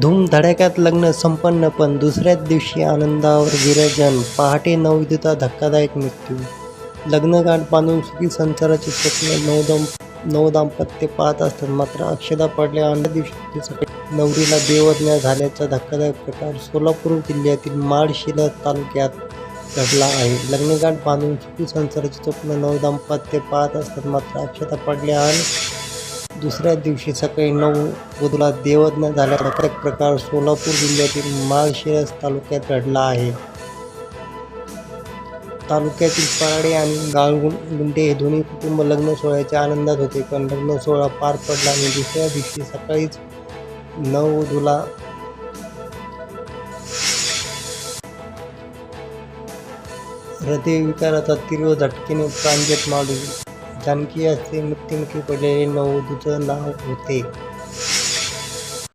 धूमधडाक्यात लग्न संपन्न पण दुसऱ्याच दिवशी आनंदावर विरजन पहाटे नवविधता धक्कादायक मृत्यू. लग्नगाठ बांधून सुखी संसाराचे स्वप्न नवदम नवदाम्पत्य पाहत असतात मात्र अक्षदा पडल्या. अन दिवशी नवरीला देवज्ञा झाल्याचा धक्कादायक प्रकार सोलापूर जिल्ह्यातील माळशिला तालुक्यात घडला आहे. लग्नगाठ बांधून सुखी संसाराचे स्वप्न नवदाम्पत्य पाहत असतात मात्र अक्षता पडल्या आणि दुसऱ्या दिवशी सकाळी नऊ बुधला देवज्ञ झाल्याचा प्रत्येक प्रकार सोलापूर जिल्ह्यातील माळशिरस तालुक्यात घडला आहे. तालुक्यातील पराडे आणि गाळगुंडे हे दोन्ही कुटुंब लग्न सोहळ्याच्या आनंदात होते. पण लग्न सोहळा पार पडला आणि दुसऱ्या दिवशी सकाळीच नववधूला हृदयविकाराचा तीव्र झटकेने प्रांजत मावळी जानकी असे मृत्युमुखी पडलेले नववधूचं नाव होते.